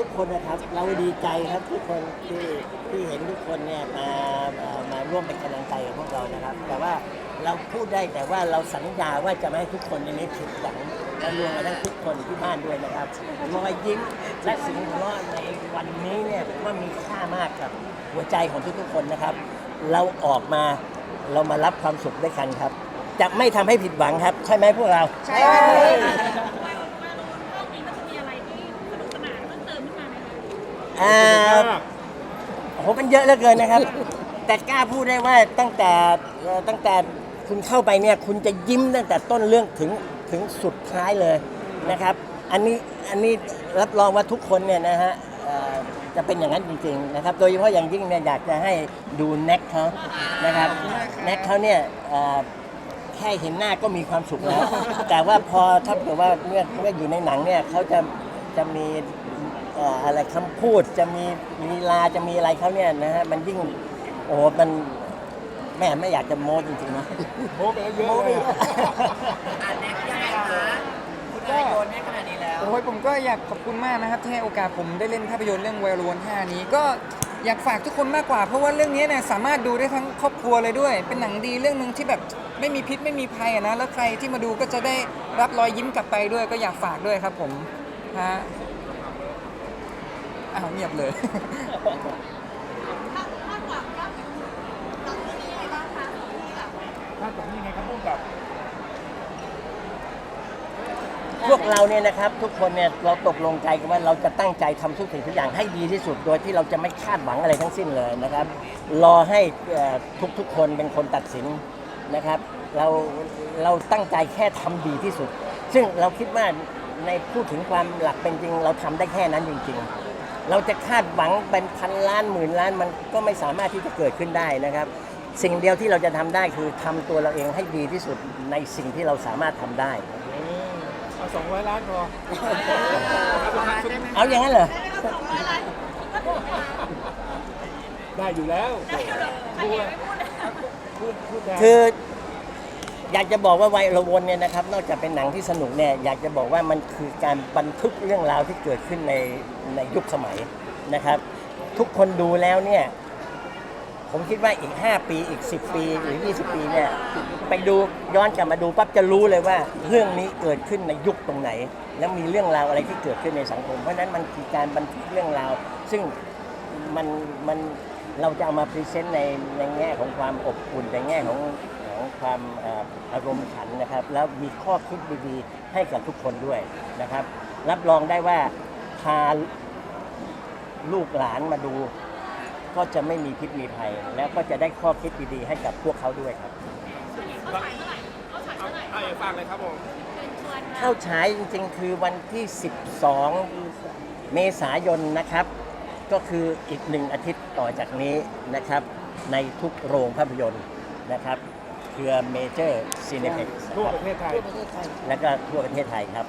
ทุกคนนะครับ เราดีใจครับทุกคนที่ที่เห็นทุกคนเนี่ยมามาร่วมเป็นกำลังใจกับพวกเรานะครับ แต่ว่าเราพูดได้แต่ว่าเราสัญญาว่าจะไม่ให้ทุกคนในนี้ผิดหวังและรวมมาทั้งทุกคนที่บ้านด้วยนะครับรอยยิ้มและเสิ่งหัวเราะในวันนี้เนี่ยผมว่ามีค่ามากกับ หัวใจของทุกๆคนนะครับ เราออกมาเรามารับความสุขด้วยกันครับ จะไม่ทำให้ผิดหวังครับ ใช่ไหมพวกเรา ใช่ อ่าโอ้โหมันเยอะเหลือเกินนะครับ แต่กล้าพูดได้ว่าตั้งแต่เอ่อตั้งแต่คุณเข้าไปเนี่ยคุณจะยิ้มตั้งแต่ต้นเรื่องถึงถึงสุดท้ายเลยนะครับ อันนี้อันนี้รับรองว่าทุกคนเนี่ยนะฮะเอ่อจะเป็นอย่างนั้นจริงๆนะครับ โดยเฉพาะอย่างยิ่งเนี่ยอยากจะให้ดูแน็กเขานะครับแน็กเขาเนี่ยเอ่อ แค่เห็นหน้าก็มีความสุขแล้ว แต่ว่าพอถ้าเกิดว่าเมื่อเมื่ออยู่ในหนังเนี่ยเขาจะจะมีเอ่ออะไรคำพูดจะมีลีลาจะมีอะไรเขาเนี่ยนะฮะมันยิ่งโอ้โหมันแม่ไม่อยากจะโม้จริงๆนะ โม้ไปแล้วเยอะโม้ไปเลยเยอะอันนี้ยังไงคะคุณนายโยนให้ขนาดนี้แล้ว โอ้ยผมก็อยากขอบคุณมากนะครับ ที่ให้โอกาสผมได้เล่นภาพยนตร์เรื่อง w วลวน5นี้ก็อยากฝากทุกคนมากกว่า เพราะว่าเรื่องนี้เนี่ยสามารถดูได้ทั้งครอบครัวเลยด้วย เป็นหนังดีเรื่องหนึ่งที่แบบไม่มีพิษไม่มีภัยอะนะแล้วใครที่มาดูก็จะได้รับรอยยิ้มกลับไปด้วย ก็อยากฝากด้วยครับผมฮะ อ้าวเงียบเลย ถ้าคาดหวังกับหนังเรื่องนี้ยังไงบ้างคะที่แบบถ้าตรงนี้ไงครับพุ่งกับ พวกเราเนี่ยนะครับ ทุกคนเนี่ยเราตกลงใจกันว่าเราจะตั้งใจทำทุกสิ่งทุกอย่างให้ดีที่สุด โดยที่เราจะไม่คาดหวังอะไรทั้งสิ้นเลยนะครับ รอให้เอ่อทุกๆคนเป็นคนตัดสินนะครับ เราเราตั้งใจแค่ทำดีที่สุด ซึ่งเราคิดว่าในพูดถึงความหลักเป็นจริง เราทำได้แค่นั้นจริง ๆ เราจะคาดหวังเป็นพันล้านหมื่นล้านมันก็ไม่สามารถที่จะเกิดขึ้นได้นะครับ สิ่งเดียวที่เราจะทำได้คือทำตัวเราเองให้ดีที่สุดในสิ่งที่เราสามารถทำได้เอาสองร้อยล้านพอเอาอย่างนั้นเหรออะไรคิดว่าถึงไหมคะได้อยู่แล้วไม่เห็นไม่พูดเลยพูดพูดแทนคือ อยากจะบอกว่าไวโรวนเนี่ยนะครับ นอกจากเป็นหนังที่สนุกเนี่ยอยากจะบอกว่ามันคือการบันทึกเรื่องราวที่เกิดขึ้นในในยุคสมัยนะครับ ทุกคนดูแล้วเนี่ยผมคิดว่าอีก 5 ปีอีก 10 ปีหรือ 20 ปีเนี่ยไปดูย้อนกลับมาดูปั๊บจะรู้เลยว่าเรื่องนี้เกิดขึ้นในยุคตรงไหน แล้วมีเรื่องราวอะไรที่เกิดขึ้นในสังคม เพราะฉะนั้นมันคือการบันทึกเรื่องราว ซึ่งมันมันเราจะเอามาพรีเซนต์ในในแง่ของความอบอุ่นในแง่ของ ความอารมณ์ขันนะครับ แล้วมีข้อคิดดีๆ ให้กับทุกคนด้วยนะครับ รับรองได้ว่าพาลูกหลานมาดู ก็จะไม่มีพิษมีภัย แล้วก็จะได้ข้อคิดดีๆ ให้กับพวกเขาด้วยครับเขาฉายเมื่อไหร่เขาฉายเมื่อไหร่เอาอย่าฟังเลยครับผมเข้าฉายจริงๆ คือวันที่ 12 เมษายนนะครับ ก็คืออีกหนึ่งอาทิตย์ต่อจากนี้นะครับ ในทุกโรงภาพยนตร์นะครับ เครือเมเจอร์ซีเนเพ็กทั่วประเทศไทย และก็ทั่วประเทศไทยครับ